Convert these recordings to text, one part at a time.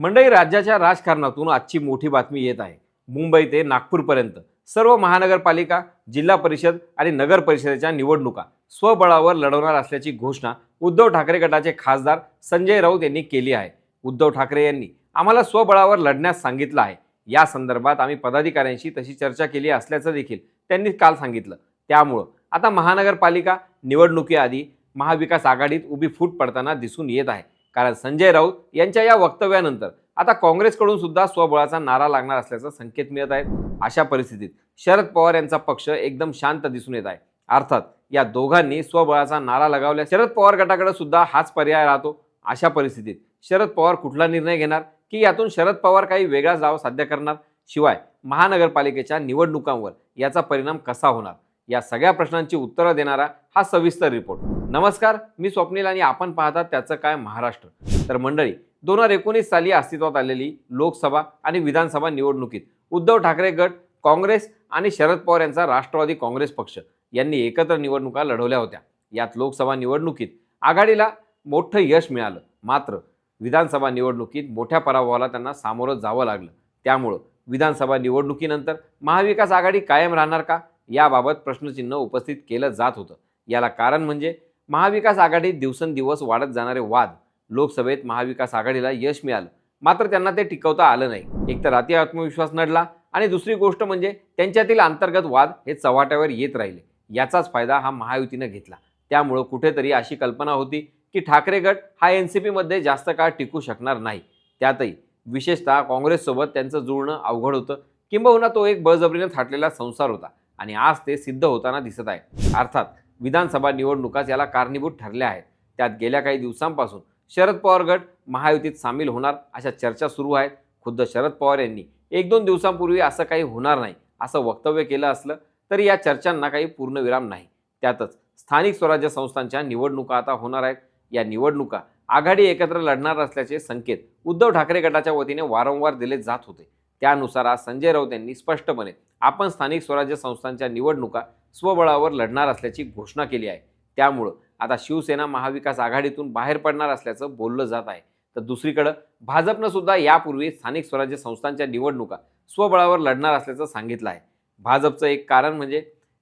मंडळी राज्याच्या राजकारणातून आजची मोठी बातमी येत आहे. मुंबई ते नागपूरपर्यंत. सर्व महानगरपालिका जिल्हा परिषद आणि नगर परिषदेच्या निवडणुका स्वबळावर लढवणार असल्याची घोषणा उद्धव ठाकरे गटाचे खासदार संजय राऊत यांनी केली आहे. उद्धव ठाकरे यांनी आम्हाला स्वबळावर लढण्यास सांगितलं आहे. या संदर्भात आम्ही पदाधिकाऱ्यांशी तशी चर्चा केली असल्याचं देखील त्यांनी काल सांगितलं. त्यामुळं आता महानगरपालिका निवडणुकीआधी महाविकास आघाडीत उभी फूट पडताना दिसून येत आहे. कारण संजय राऊत यांच्या या वक्तव्यानंतर आता काँग्रेसकडून सुद्धा स्वबळाचा नारा लागणार असल्याचा संकेत मिळत आहेत. अशा परिस्थितीत शरद पवार यांचा पक्ष एकदम शांत दिसून येत आहे. अर्थात या दोघांनी स्वबळाचा नारा लगावल्या. शरद पवार गटाकडे सुद्धा हाच पर्याय राहतो. अशा परिस्थितीत शरद पवार कुठला निर्णय घेणार? की यातून शरद पवार काही वेगळाच दावा साध्य करणार? शिवाय महानगरपालिकेच्या निवडणुकांवर याचा परिणाम कसा होणार? या सगळ्या प्रश्नांची उत्तरं देणारा हा सविस्तर रिपोर्ट. नमस्कार मी स्वप्नील आणि आपण पाहतात त्याचं काय महाराष्ट्र. तर मंडळी दोन हजार एकोणीस साली अस्तित्वात आलेली लोकसभा आणि विधानसभा निवडणुकीत उद्धव ठाकरे गट काँग्रेस आणि शरद पवार यांचा राष्ट्रवादी काँग्रेस पक्ष यांनी एकत्र निवडणुका लढवल्या होत्या. यात लोकसभा निवडणुकीत आघाडीला मोठं यश मिळालं. मात्र विधानसभा निवडणुकीत मोठ्या पराभवाला त्यांना सामोरं जावं लागलं. त्यामुळं विधानसभा निवडणुकीनंतर महाविकास आघाडी कायम राहणार का? याबाबत प्रश्नचिन्ह उपस्थित केलं जात होतं. याला कारण म्हणजे महाविकास आघाडीत दिवसेंदिवस वाढत जाणारे वाद लोकसभेत महाविकास आघाडीला यश मिळालं. मात्र त्यांना ते टिकवता आलं नाही. एकतर अति आत्मविश्वास नडला आणि दुसरी गोष्ट म्हणजे त्यांच्यातील अंतर्गत वाद हे चव्हाट्यावर येत राहिले. याचाच फायदा हा महायुतीनं घेतला. त्यामुळं कुठेतरी अशी कल्पना होती की ठाकरे गट हा एन सी पीमध्ये जास्त काळ टिकू शकणार नाही. त्यातही विशेषतः काँग्रेससोबत त्यांचं जुळणं अवघड होतं. किंबहुना तो एक बळजबरीने थाटलेला संसार होता आणि आज ते सिद्ध होताना दिसत आहे अर्थात विधानसभा निवडणुकाच याला कारणीभूत ठरल्या आहेत. त्यात गेल्या काही दिवसांपासून शरद पवार गट महायुतीत सामील होणार अशा चर्चा सुरू आहेत. खुद्द शरद पवार यांनी. एक दोन दिवसांपूर्वी असं काही होणार नाही असं वक्तव्य केलं असलं तरी या चर्चांना काही पूर्णविराम नाही. त्यातच स्थानिक स्वराज्य संस्थांच्या निवडणुका आता होणार आहेत. या निवडणुका आघाडी एकत्र लढणार असल्याचे संकेत उद्धव ठाकरे गटाच्या वतीने वारंवार दिले जात होते. त्यानुसार आज संजय राऊत यांनी स्पष्टपणे आपण स्थानिक स्वराज्य संस्थांच्या निवडणुका स्वबळावर लढणार असल्याची घोषणा केली आहे. त्यामुळं आता शिवसेना महाविकास आघाडीतून बाहेर पडणार असल्याचं बोललं जात आहे. तर दुसरीकडं भाजपनं सुद्धा यापूर्वी स्थानिक स्वराज्य संस्थांच्या निवडणुका स्वबळावर लढणार असल्याचं सांगितलं आहे. भाजपचं एक कारण म्हणजे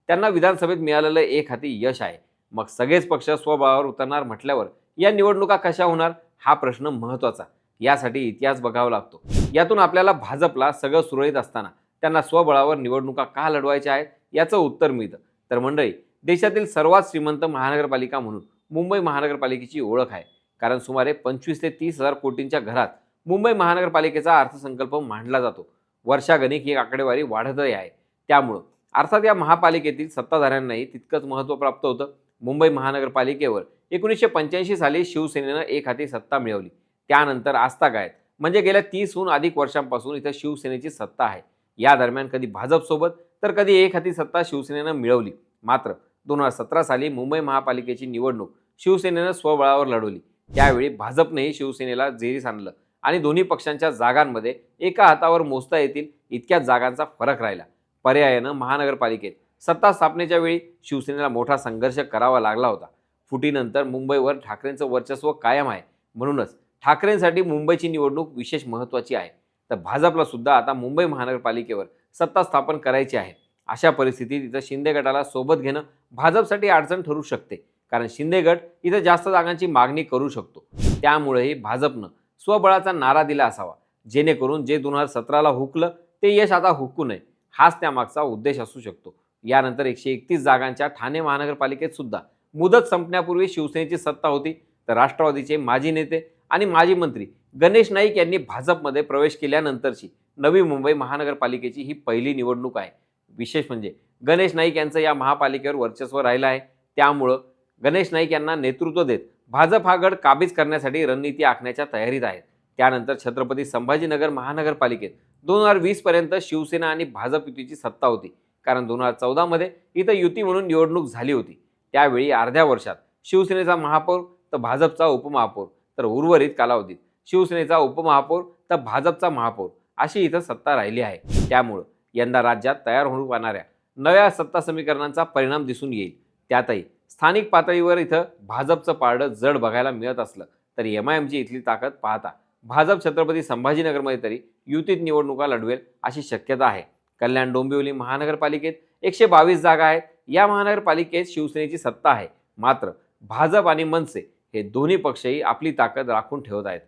त्यांना विधानसभेत मिळालेलं एक हाती यश आहे. मग सगळेच पक्ष स्वबळावर उतरणार म्हटल्यावर या निवडणुका कशा होणार? हा प्रश्न महत्त्वाचा. यासाठी इतिहास बघावा लागतो. यातून आपल्याला भाजपला सगळं सुरळीत असताना त्यांना स्वबळावर निवडणुका का लढवायच्या आहेत? याचं उत्तर मिळतं. तर मंडळी देशातील सर्वात श्रीमंत महानगरपालिका म्हणून मुंबई महानगरपालिकेची ओळख आहे. कारण सुमारे पंचवीस ते तीस हजार कोटींच्या घरात मुंबई महानगरपालिकेचा अर्थसंकल्प मांडला जातो. वर्षागणिक ही आकडेवारी वाढतही आहे. त्यामुळं अर्थात या महापालिकेतील सत्ताधाऱ्यांनाही तितकंच महत्त्व प्राप्त होतं. मुंबई महानगरपालिकेवर एकोणीसशे पंच्याऐंशी साली शिवसेनेनं एक हाती सत्ता मिळवली. त्यानंतर आस्थागायत म्हणजे गेल्या तीसहून अधिक वर्षांपासून इथं शिवसेनेची सत्ता आहे. या दरम्यान कधी भाजपसोबत तर कधी एक हाती सत्ता शिवसेनेनं मिळवली. मात्र दोन हजार सतरा साली मुंबई महापालिकेची निवडणूक शिवसेनेनं स्वबळावर लढवली. त्यावेळी भाजपनेही शिवसेनेला जेरीस आणलं आणि दोन्ही पक्षांच्या जागांमध्ये एका हातावर मोजता येतील इतक्याच जागांचा फरक राहिला. पर्यायानं महानगरपालिकेत सत्ता स्थापनेच्या वेळी शिवसेनेला मोठा संघर्ष करावा लागला होता. फुटीनंतर मुंबईवर ठाकरेंचं वर्चस्व कायम आहे. म्हणूनच ठाकरेंसाठी मुंबईची निवडणूक विशेष महत्त्वाची आहे. तर भाजपला सुद्धा आता मुंबई महानगरपालिकेवर सत्ता स्थापन करायची आहे. अशा परिस्थितीत इथं शिंदे गटाला सोबत घेणं भाजपसाठी अडचण ठरू शकते. कारण शिंदे गट इथं जास्त जागांची मागणी करू शकतो. त्यामुळेही भाजपनं स्वबळाचा नारा दिला असावा. जेणेकरून जे दोन हजार सतराला हुकलं ते यश आता हुकू नये. हाच त्यामागचा उद्देश असू शकतो. यानंतर एकशे एकतीस जागांच्या ठाणे महानगरपालिकेत सुद्धा मुदत संपण्यापूर्वी शिवसेनेची सत्ता होती. तर राष्ट्रवादीचे माजी नेते आणि माजी मंत्री गणेश नाईक यांनी भाजपमध्ये प्रवेश केल्यानंतरची नवी मुंबई महानगरपालिकेची ही पहिली निवडणूक आहे. विशेष म्हणजे गणेश नाईक यांचं या महापालिकेवर वर्चस्व राहिलं आहे. त्यामुळं गणेश नाईक यांना नेतृत्व देत भाजप हा गड काबीज करण्यासाठी रणनीती आखण्याच्या तयारीत आहेत. त्यानंतर छत्रपती संभाजीनगर महानगरपालिकेत दोन हजार वीसपर्यंत शिवसेना आणि भाजप युतीची सत्ता होती. कारण दोन हजार चौदामध्ये इथं युती म्हणून निवडणूक झाली होती. त्यावेळी अर्ध्या वर्षात शिवसेनेचा महापौर तर भाजपचा उपमहापौर. तर उर्वरित कालावधीत. शिवसेनेचा उपमहापौर तर भाजपचा महापौर अशी इथं सत्ता राहिली आहे. त्यामुळं यंदा राज्यात तयार होऊ पाहणाऱ्या नव्या सत्ता समीकरणांचा परिणाम दिसून येईल. त्यातही स्थानिक पातळीवर इथं भाजपचं पारडं जड बघायला मिळत असलं तरी एम आय एमची इथली ताकद पाहता भाजप छत्रपती संभाजीनगरमध्ये तरी युतीत निवडणुका लढवेल अशी शक्यता आहे. कल्याण डोंबिवली महानगरपालिकेत एकशे बावीस जागा आहेत. या महानगरपालिकेत शिवसेनेची सत्ता आहे. मात्र भाजप आणि मनसे हे दोन्ही पक्षही आपली ताकद राखून ठेवत आहेत.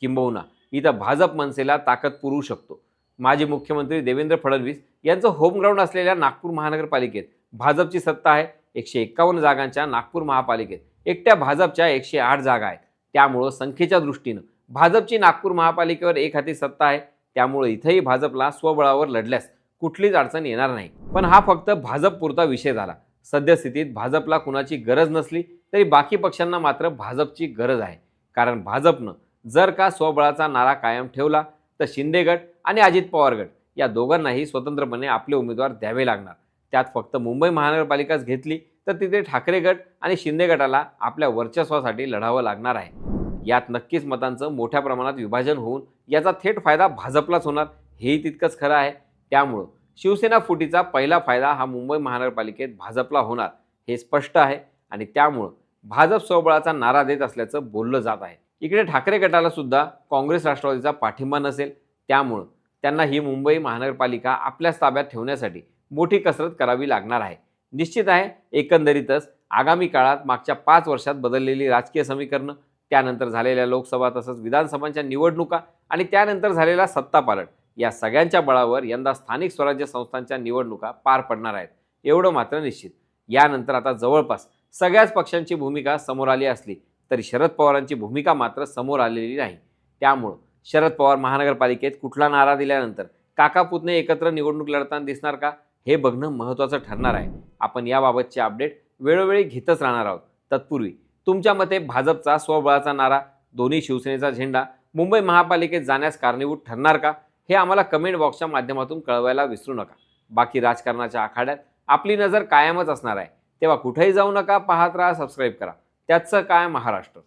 किंबहुना इथं भाजप मनसेला ताकद पुरवू शकतो. माजी मुख्यमंत्री देवेंद्र फडणवीस यांचं होमग्राऊंड असलेल्या नागपूर महानगरपालिकेत भाजपची सत्ता आहे. एकशे एक्कावन्न जागांच्या नागपूर महापालिकेत एकट्या भाजपच्या एकशे आठ जागा आहेत. त्यामुळं संख्येच्या दृष्टीनं भाजपची नागपूर महापालिकेवर एक हाती सत्ता आहे. त्यामुळे इथंही भाजपला स्वबळावर लढल्यास कुठलीच अडचण येणार नाही. पण हा फक्त भाजप पुरता विषय झाला. सद्यस्थितीत भाजपला कुणाची गरज नसली तरी बाकी पक्षांना मात्र भाजपची गरज आहे. कारण भाजपनं जर का स्वबळाचा नारा कायम ठेवला तर शिंदे गट आणि अजित पवार गट या दोघांनाही स्वतंत्रपणे आपले उमेदवार द्यावे लागणार. त्यात फक्त मुंबई महानगरपालिकाच घेतली तर तिथे ठाकरे गट आणि शिंदे गटाला आपल्या वर्चस्वासाठी लढावं लागणार आहे. यात नक्कीच मतांचं मोठ्या प्रमाणात विभाजन होऊन याचा थेट फायदा भाजपलाच होणार हेही तितकंच खरं आहे. त्यामुळं शिवसेना फुटीचा पहिला फायदा हा मुंबई महानगरपालिकेत भाजपला होणार हे स्पष्ट आहे आणि त्यामुळं भाजप स्वबळाचा नारा देत असल्याचं बोललं जात आहे. इकडे ठाकरे गटाला सुद्धा काँग्रेस राष्ट्रवादीचा पाठिंबा नसेल त्यामुळं त्यांना ही मुंबई महानगरपालिका आपल्याच ताब्यात ठेवण्यासाठी मोठी कसरत करावी लागणार आहे. निश्चित आहे एकंदरीतच आगामी काळात मागच्या पाच वर्षात बदललेली राजकीय समीकरणं त्यानंतर झालेल्या लोकसभा तसंच विधानसभांच्या निवडणुका आणि त्यानंतर झालेला सत्तापालट या सगळ्यांच्या बळावर यंदा स्थानिक स्वराज्य संस्थांच्या निवडणुका पार पडणार आहेत. एवढं मात्र निश्चित. यानंतर आता जवळपास सगळ्याच पक्षांची भूमिका समोर आली असली तरी शरद पवारांची भूमिका मात्र समोर आलेली नाही. त्यामुळं शरद पवार महानगरपालिकेत कुठला नारा दिल्यानंतर काका पुतणे एकत्र निवडणूक लढताना दिसणार का? हे बघणं महत्त्वाचं ठरणार आहे. आपण याबाबतचे अपडेट वेळोवेळी घेतच राहणार आहोत. तत्पूर्वी तुमच्या मते भाजपचा स्वबळाचा नारा दोन्ही शिवसेनेचा झेंडा मुंबई महापालिकेत जाण्यास कारणीभूत ठरणार का? हे आम्हाला कमेंट बॉक्सच्या माध्यमातून कळवायला विसरू नका. बाकी राजकारणाच्या आखाड्यात आपली नजर कायमच असणार आहे. तेव्हा कुठेही जाऊ नका पाहत राहा सबस्क्राईब करा. त्याचं काय महाराष्ट्र?